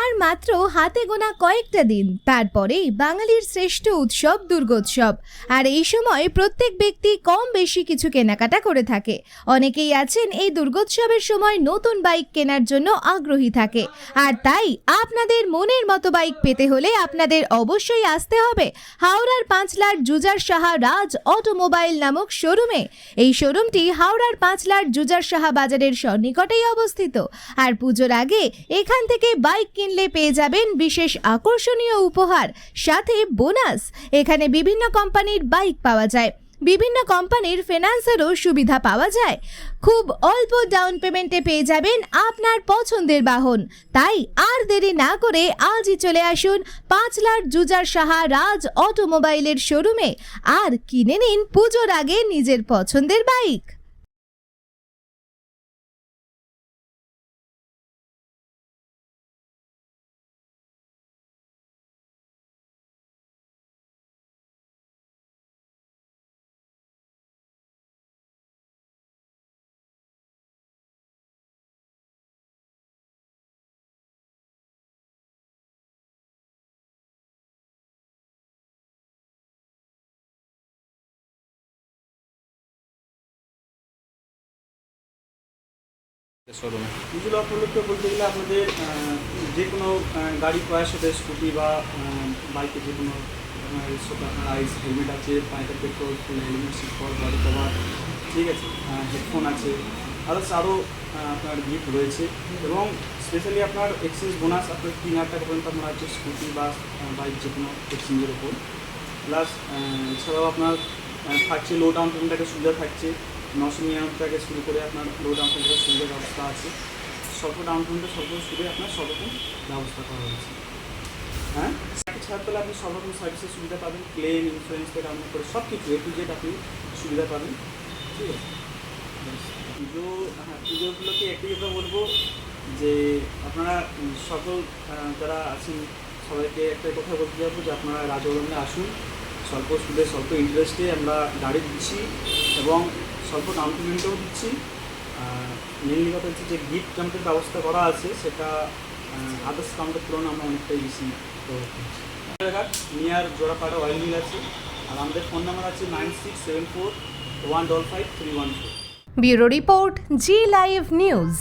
আর মাত্র হাতে গোনা কয়েকটা দিন। তারপরেই বাঙালির শ্রেষ্ঠ উৎসব দুর্গোৎসব। আর এই সময় প্রত্যেক ব্যক্তি কম বেশি কিছু কেনাকাটা করে থাকে। অনেকেই আছেন এই দুর্গোৎসবের সময় নতুন বাইক কেনার জন্য আগ্রহী থাকে। আর তাই আপনাদের মনের মতো বাইক পেতে হলে আপনাদের অবশ্যই আসতে হবে হাওড়ার পাঁচলার জুজার সাহা রাজ অটোমোবাইল নামক শোরুমে। এই শোরুমটি হাওড়ার পাঁচলার জুজার সাহা বাজারের সন্নিকটেই অবস্থিত। আর পুজোর আগে এখান থেকে বাইক কিনলে পেয়ে যাবেন বিশেষ আকর্ষণীয় উপহার, সাথে বোনাস। এখানে বিভিন্ন কোম্পানির বাইক পাওয়া যায়। বিভিন্ন কোম্পানির ফিনান্সেরও সুবিধা পাওয়া যায়। খুব অল্প ডাউন পেমেন্টে পেয়ে যাবেন আপনার পছন্দের বাহন। তাই আর দেরি না করে আজই চলে আসুন পাঁচলার জুজার সাহা রাজ অটোমোবাইলের শোরুমে। আর কিনে নিন পুজোর আগে নিজের পছন্দের বাইক। শোরুমে উপলক্ষে বলতে গেলে আপনাদের যে কোনো গাড়ি ক্রয়ের সাথে স্কুটি বা বাইকে যে কোনো আইস হেলমেট আছে পাইপের petrol, full helmet, seat cover body cover ঠিক আছে হেডফোন আছে আদার্স আরও আপনার গিফট রয়েছে এবং স্পেশালি আপনার এক্সচেঞ্জ বোনাস আপনার তিন হাজার টাকা পর্যন্ত আপনার আছে স্কুটি বা বাইক যে কোনো এক্সচেঞ্জের ওপর প্লাস এছাড়াও আপনার থাকছে লো ডাউন পেমেন্টের সুবিধা থাকছে। নশো নিরানব্বই টাকা শুরু করে আপনার লো ডাউন পেমেন্টের সুবিধার ব্যবস্থা আছে। স্বল্প ডাউন পেমেন্টের স্বল্প সুদে আপনার সব রকম ব্যবস্থা করা হয়েছে। হ্যাঁ? ছাড় তাহলে আপনি সব রকম সার্ভিসের সুবিধা পাবেন ক্লেম ইন্স্যুরেন্স থেকে আরম্ভ করে সব কিছু এ টু জেড আপনি সুবিধা পাবেন। ঠিক আছে? পুজো হ্যাঁ পুজোগুলোকে একটাই কথা বলব যে আপনারা সকল যারা আছেন, সবাইকে একটা কথা বলতে যাব যে আপনারা রাজভবনে আসুন। স্বল্প সুদে, স্বল্প ইন্টারেস্টে আমরা গাড়ি দিচ্ছি এবং স্বল্প ডাউন পেমেন্টও দিচ্ছি। মেনলি কথা হচ্ছে যে গিফট আমাদের ব্যবস্থা করা আছে, সেটা আদার্স কাউন্টের তুলনায় আমরা অনেকটাই বেশি নিয়ার জোড়াপাড়া অয়েল মিল আছে, আর আমাদের ফোন নাম্বার আছে nine six seven four one double five three one four bureau report Zee live news.